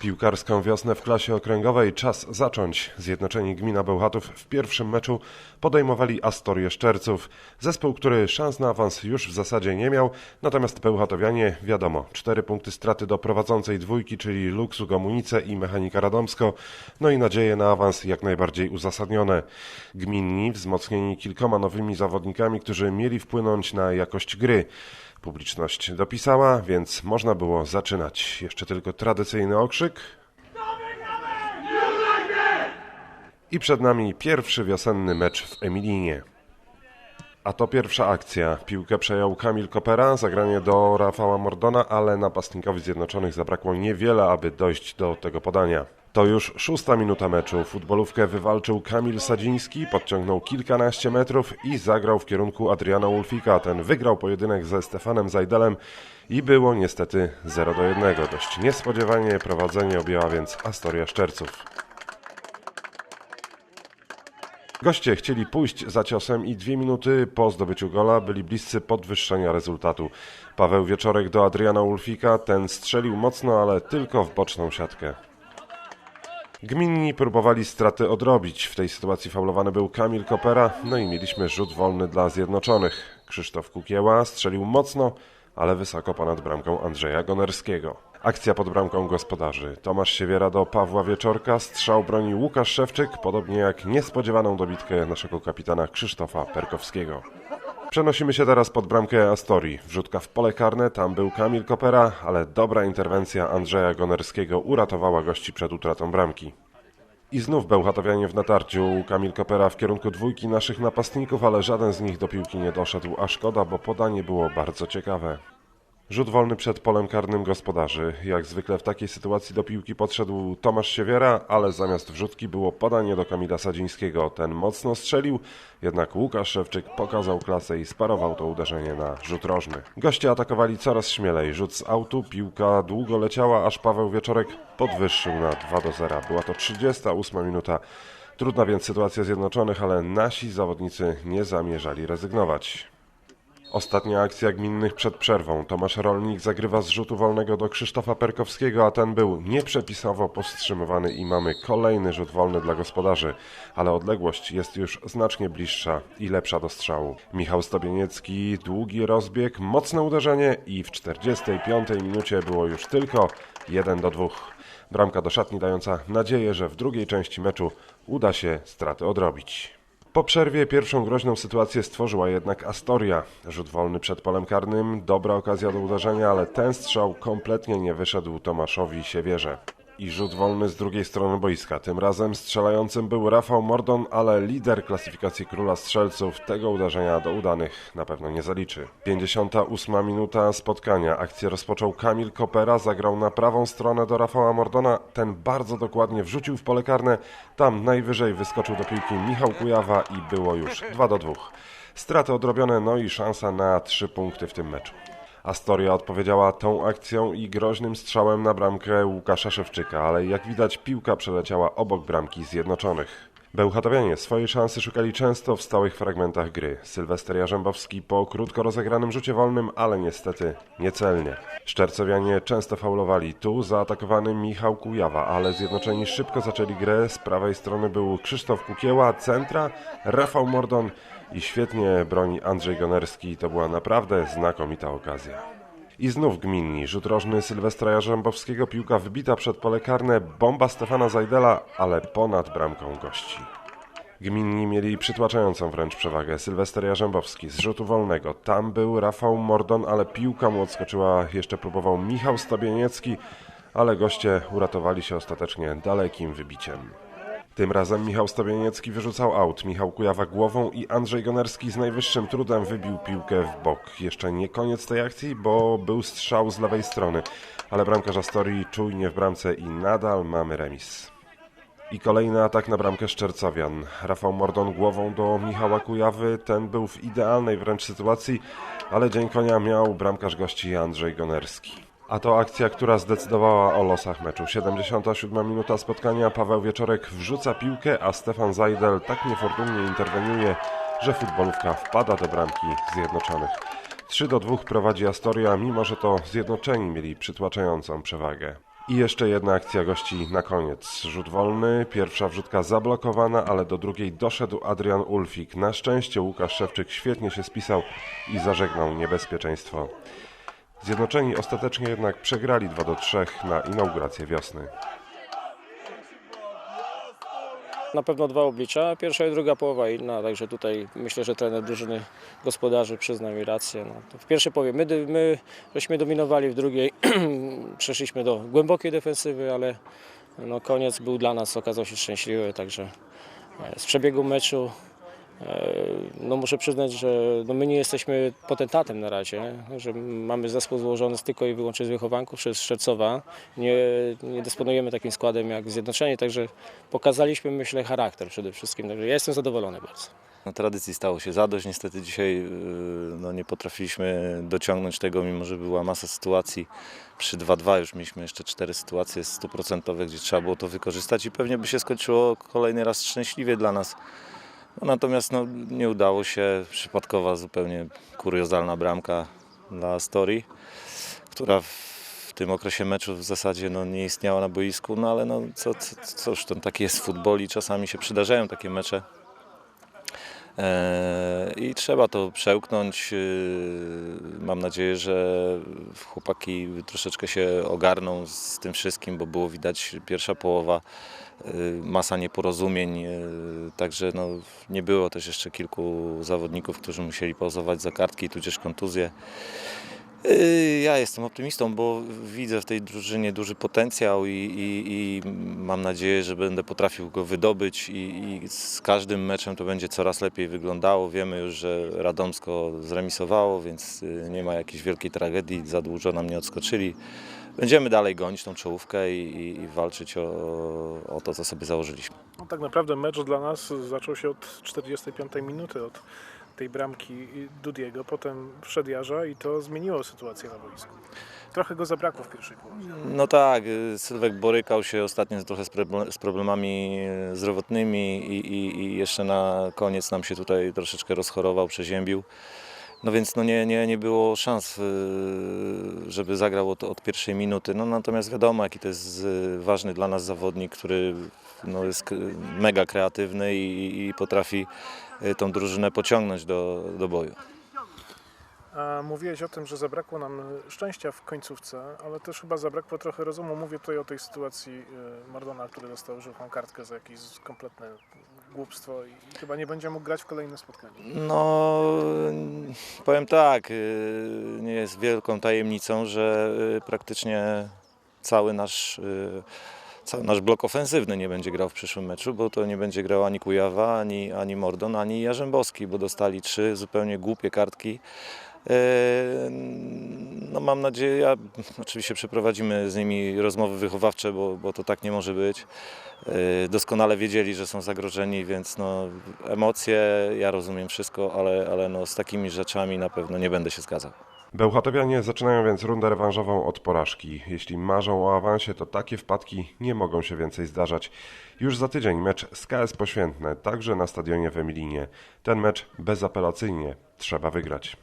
Piłkarską wiosnę w klasie okręgowej czas zacząć. Zjednoczeni Gmina Bełchatów w pierwszym meczu podejmowali Astorię Szczerców. Zespół, który szans na awans już w zasadzie nie miał, natomiast Bełchatowianie, wiadomo, cztery punkty straty do prowadzącej dwójki, czyli Luksu Gomunice i Mechanika Radomsko, no i nadzieje na awans jak najbardziej uzasadnione. Gminni wzmocnieni kilkoma nowymi zawodnikami, którzy mieli wpłynąć na jakość gry. Publiczność dopisała, więc można było zaczynać. Jeszcze tylko tradycyjny okrzyk. I przed nami pierwszy wiosenny mecz w Emilinie. A to pierwsza akcja. Piłkę przejął Kamil Kopera, zagranie do Rafała Mordona, ale napastnikowi Zjednoczonych zabrakło niewiele, aby dojść do tego podania. To już szósta minuta meczu. Futbolówkę wywalczył Kamil Sadziński, podciągnął kilkanaście metrów i zagrał w kierunku Adriana Ulfika. Ten wygrał pojedynek ze Stefanem Zajdelem i było niestety 0 do 1. Dość niespodziewanie prowadzenie objęła więc Astoria Szczerców. Goście chcieli pójść za ciosem i dwie minuty po zdobyciu gola byli bliscy podwyższenia rezultatu. Paweł Wieczorek do Adriana Ulfika, ten strzelił mocno, ale tylko w boczną siatkę. Gminni próbowali straty odrobić. W tej sytuacji faulowany był Kamil Kopera, no i mieliśmy rzut wolny dla Zjednoczonych. Krzysztof Kukieła strzelił mocno, ale wysoko ponad bramką Andrzeja Gonerskiego. Akcja pod bramką gospodarzy. Tomasz Siewiera do Pawła Wieczorka, strzał broni Łukasz Szewczyk, podobnie jak niespodziewaną dobitkę naszego kapitana Krzysztofa Perkowskiego. Przenosimy się teraz pod bramkę Astorii. Wrzutka w pole karne, tam był Kamil Kopera, ale dobra interwencja Andrzeja Gonerskiego uratowała gości przed utratą bramki. I znów Bełchatowianie w natarciu. Kamil Kopera w kierunku dwójki naszych napastników, ale żaden z nich do piłki nie doszedł, a szkoda, bo podanie było bardzo ciekawe. Rzut wolny przed polem karnym gospodarzy. Jak zwykle w takiej sytuacji do piłki podszedł Tomasz Siewiera, ale zamiast wrzutki było podanie do Kamila Sadzińskiego. Ten mocno strzelił, jednak Łukasz Szewczyk pokazał klasę i sparował to uderzenie na rzut rożny. Goście atakowali coraz śmielej. Rzut z autu, piłka długo leciała, aż Paweł Wieczorek podwyższył na 2 do 0. Była to 38 minuta. Trudna więc sytuacja Zjednoczonych, ale nasi zawodnicy nie zamierzali rezygnować. Ostatnia akcja gminnych przed przerwą. Tomasz Rolnik zagrywa z rzutu wolnego do Krzysztofa Perkowskiego, a ten był nieprzepisowo powstrzymywany i mamy kolejny rzut wolny dla gospodarzy, ale odległość jest już znacznie bliższa i lepsza do strzału. Michał Stobieniecki, długi rozbieg, mocne uderzenie i w 45 minucie było już tylko 1 do 2. Bramka do szatni dająca nadzieję, że w drugiej części meczu uda się straty odrobić. Po przerwie pierwszą groźną sytuację stworzyła jednak Astoria. Rzut wolny przed polem karnym, dobra okazja do uderzenia, ale ten strzał kompletnie nie wyszedł Tomaszowi Siewierze. I rzut wolny z drugiej strony boiska. Tym razem strzelającym był Rafał Mordon, ale lider klasyfikacji króla strzelców tego uderzenia do udanych na pewno nie zaliczy. 58 minuta spotkania. Akcję rozpoczął Kamil Kopera, zagrał na prawą stronę do Rafała Mordona. Ten bardzo dokładnie wrzucił w pole karne. Tam najwyżej wyskoczył do piłki Michał Kujawa i było już 2 do 2. Straty odrobione, no i szansa na 3 punkty w tym meczu. Astoria odpowiedziała tą akcją i groźnym strzałem na bramkę Łukasza Szewczyka, ale jak widać piłka przeleciała obok bramki Zjednoczonych. Bełchatowianie swojej szansy szukali często w stałych fragmentach gry. Sylwester Jarzębowski po krótko rozegranym rzucie wolnym, ale niestety niecelnie. Szczercowianie często faulowali. Tu zaatakowany Michał Kujawa, ale Zjednoczeni szybko zaczęli grę. Z prawej strony był Krzysztof Kukieła, centra, Rafał Mordon i świetnie broni Andrzej Gonerski. To była naprawdę znakomita okazja. I znów gminni. Rzut rożny Sylwestra Jarzębowskiego, piłka wybita przed pole karne, bomba Stefana Zajdela, ale ponad bramką gości. Gminni mieli przytłaczającą wręcz przewagę. Sylwester Jarzębowski z rzutu wolnego. Tam był Rafał Mordon, ale piłka mu odskoczyła. Jeszcze próbował Michał Stobieniecki, ale goście uratowali się ostatecznie dalekim wybiciem. Tym razem Michał Stobieniecki wyrzucał aut, Michał Kujawa głową i Andrzej Gonerski z najwyższym trudem wybił piłkę w bok. Jeszcze nie koniec tej akcji, bo był strzał z lewej strony, ale bramkarz Astorii czujnie w bramce i nadal mamy remis. I kolejny atak na bramkę Szczercowian. Rafał Mordon głową do Michała Kujawy. Ten był w idealnej wręcz sytuacji, ale dzień konia miał bramkarz gości Andrzej Gonerski. A to akcja, która zdecydowała o losach meczu. 77 minuta spotkania, Paweł Wieczorek wrzuca piłkę, a Stefan Zajdel tak niefortunnie interweniuje, że futbolówka wpada do bramki Zjednoczonych. 3 do 2 prowadzi Astoria, mimo że to Zjednoczeni mieli przytłaczającą przewagę. I jeszcze jedna akcja gości na koniec. Rzut wolny, pierwsza wrzutka zablokowana, ale do drugiej doszedł Adrian Ulfik. Na szczęście Łukasz Szewczyk świetnie się spisał i zażegnał niebezpieczeństwo. Zjednoczeni ostatecznie jednak przegrali 2 do 3 na inaugurację wiosny. Na pewno dwa oblicza, pierwsza i druga połowa inna, także tutaj myślę, że trener drużyny gospodarzy przyzna mi rację. No, w pierwszej połowie my, my żeśmy dominowali, w drugiej przeszliśmy do głębokiej defensywy, ale no, koniec był dla nas, okazał się szczęśliwy, także e, z przebiegu meczu no muszę przyznać, że no my nie jesteśmy potentatem na razie, że mamy zespół złożony z tylko i wyłącznie z wychowanków przez Szczercowa. Nie, nie dysponujemy takim składem jak Zjednoczeni, także pokazaliśmy myślę charakter przede wszystkim, także ja jestem zadowolony bardzo. No, tradycji stało się zadość. Niestety dzisiaj yy, no, nie potrafiliśmy dociągnąć tego, mimo że była masa sytuacji. Przy 2-2 już mieliśmy jeszcze cztery sytuacje stuprocentowe, gdzie trzeba było to wykorzystać i pewnie by się skończyło kolejny raz szczęśliwie dla nas. No, natomiast no, nie udało się. Przypadkowa, zupełnie kuriozalna bramka dla Story, która w tym okresie meczu w zasadzie no, nie istniała na boisku, no ale no, co, co, cóż, to taki jest futbol i czasami się przydarzają takie mecze. E, I trzeba to przełknąć. E, Mam nadzieję, że chłopaki troszeczkę się ogarną z tym wszystkim, bo było widać pierwsza połowa, e, masa nieporozumień. Także no, nie było też jeszcze kilku zawodników, którzy musieli pauzować za kartki, tudzież kontuzje. Ja jestem optymistą, bo widzę w tej drużynie duży potencjał i, i, i mam nadzieję, że będę potrafił go wydobyć i, i z każdym meczem to będzie coraz lepiej wyglądało. Wiemy już, że Radomsko zremisowało, więc yy, nie ma jakiejś wielkiej tragedii, za dużo nam nie odskoczyli. Będziemy dalej gonić tą czołówkę i, i, i walczyć o, o to, co sobie założyliśmy. No, tak naprawdę mecz dla nas zaczął się od 45 minuty, od tej bramki Dudiego, potem wszedł Jarza i to zmieniło sytuację na boisku. Trochę go zabrakło w pierwszej połowie. No tak, y, Sylwek borykał się ostatnio trochę z proble- z problemami y, zdrowotnymi i, i, i jeszcze na koniec nam się tutaj troszeczkę rozchorował, przeziębił. No więc no nie, nie, nie było szans, y, żeby zagrał od, od pierwszej minuty. No natomiast wiadomo, jaki to jest y, ważny dla nas zawodnik, który no, jest mega kreatywny i, i potrafi y, tą drużynę pociągnąć do, do boju. Mówiłeś o tym, że zabrakło nam szczęścia w końcówce, ale też chyba zabrakło trochę rozumu. Mówię tutaj o tej sytuacji Mardona, który dostał żółtą kartkę za jakieś kompletne głupstwo i chyba nie będzie mógł grać w kolejne spotkanie. No, powiem tak, y, nie jest wielką tajemnicą, że y, praktycznie cały nasz, y, cały nasz blok ofensywny nie będzie grał w przyszłym meczu, bo to nie będzie grał ani Kujawa, ani, ani Mordon, ani Jarzębowski, bo dostali trzy zupełnie głupie kartki. Y, No mam nadzieję, ja, oczywiście przeprowadzimy z nimi rozmowy wychowawcze, bo, bo to tak nie może być. Y, Doskonale wiedzieli, że są zagrożeni, więc no, emocje, ja rozumiem wszystko, ale, ale no, z takimi rzeczami na pewno nie będę się zgadzał. Bełchatowianie zaczynają więc rundę rewanżową od porażki. Jeśli marzą o awansie, to takie wpadki nie mogą się więcej zdarzać. Już za tydzień mecz z KS Poświętne, także na stadionie w Emilinie. Ten mecz bezapelacyjnie trzeba wygrać.